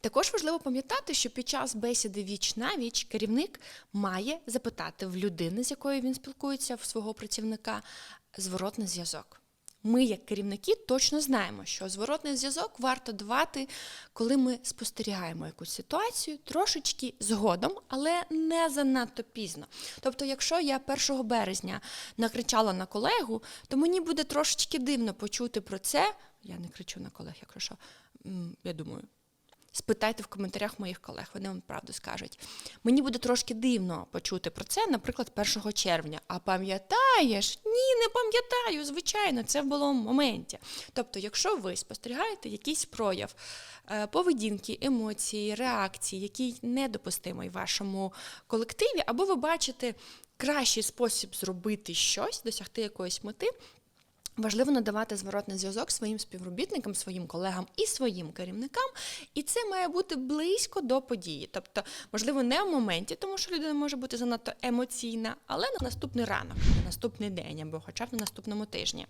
Також важливо пам'ятати, що під час бесіди віч на віч керівник має запитати в людини, з якою він спілкується, в свого працівника, зворотний зв'язок. Ми, як керівники, точно знаємо, що зворотний зв'язок варто давати, коли ми спостерігаємо якусь ситуацію трошечки згодом, але не занадто пізно. Тобто, якщо я 1 березня накричала на колегу, то мені буде трошечки дивно почути про це. Я не кричу на колег, якщо що, я думаю. Спитайте в коментарях моїх колег, вони вам правду скажуть. Мені буде трошки дивно почути про це, наприклад, 1 червня. А пам'ятаєш? Ні, не пам'ятаю. Звичайно, це було в моменті. Тобто, якщо ви спостерігаєте якийсь прояв е, поведінки, емоції, реакції, який недопустимий в вашому колективі, або ви бачите кращий спосіб зробити щось, досягти якоїсь мети. Важливо надавати зворотний зв'язок своїм співробітникам, своїм колегам і своїм керівникам, і це має бути близько до події. Тобто, можливо, не в моменті, тому що людина може бути занадто емоційна, але на наступний ранок, на наступний день або хоча б на наступному тижні.